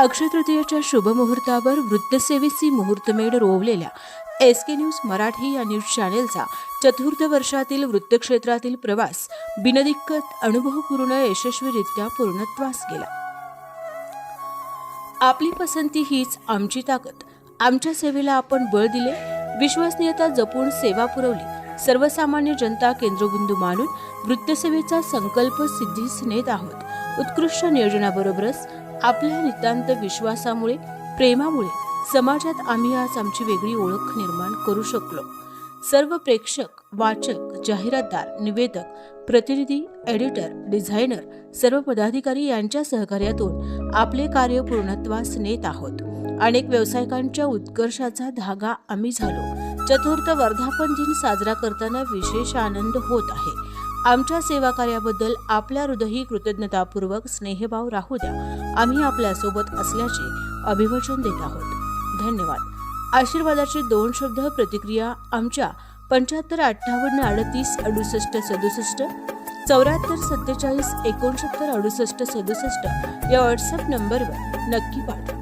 अक्षय तृतीयेच्या शुभमुहूर्तावर वृत्तसेवेची मुहूर्तमेढ रोवलेल्या एस के न्यूज मराठी या न्यूज चॅनेलचा चतुर्थ वर्षातील वृत्तक्षेत्रातील प्रवास बिनदिक्कत अनुभवपूर्ण यशस्वीरित्या पूर्णत्वास गेला. आपली पसंती हीच आमची ताकद. आमच्या सेवेला आपण बळ दिले विश्वसनीयता जपून सेवा पुरवली सर्वसामान्य जनता केंद्रबिंदू मानून वृत्तसेवेचा संकल्प सिद्धीस नेत आहोत. उत्कृष्ट नियोजनाबरोबरच आपल्या नितांत विश्वासामुळे प्रेमामुळे समाजात आम्ही आज आमची वेगळी ओळख निर्माण करू शकलो. सर्व प्रेक्षक वाचक जाहिरातदार निवेदक प्रतिनिधी एडिटर डिझायनर सर्व पदाधिकारी यांच्या सहकार्यातून आपले कार्य पूर्णत्वास नेत आहोत. अनेक व्यावसायिकांच्या उत्कर्षाचा धागा आम्ही झालो. चतुर्थ वर्धापन दिन साजरा करताना विशेष आनंद होत आहे. आमच्या सेवा कार्याबद्दल आपल्या हृदयी कृतज्ञतापूर्वक स्नेहभाव राहू द्या. आम्ही आपल्यासोबत असल्याचे अभिवचन देत आहोत. धन्यवाद. आशीर्वादाचे दोन शब्द प्रतिक्रिया आमच्या पंच्याहत्तर अठ्ठावन्न अडतीस अडुसष्ट सदुसष्ट चौऱ्याहत्तर सत्तेचाळीस एकोणसत्तर अडुसष्ट सदुसष्ट या व्हॉट्सअप नंबरवर नक्की पाठवा.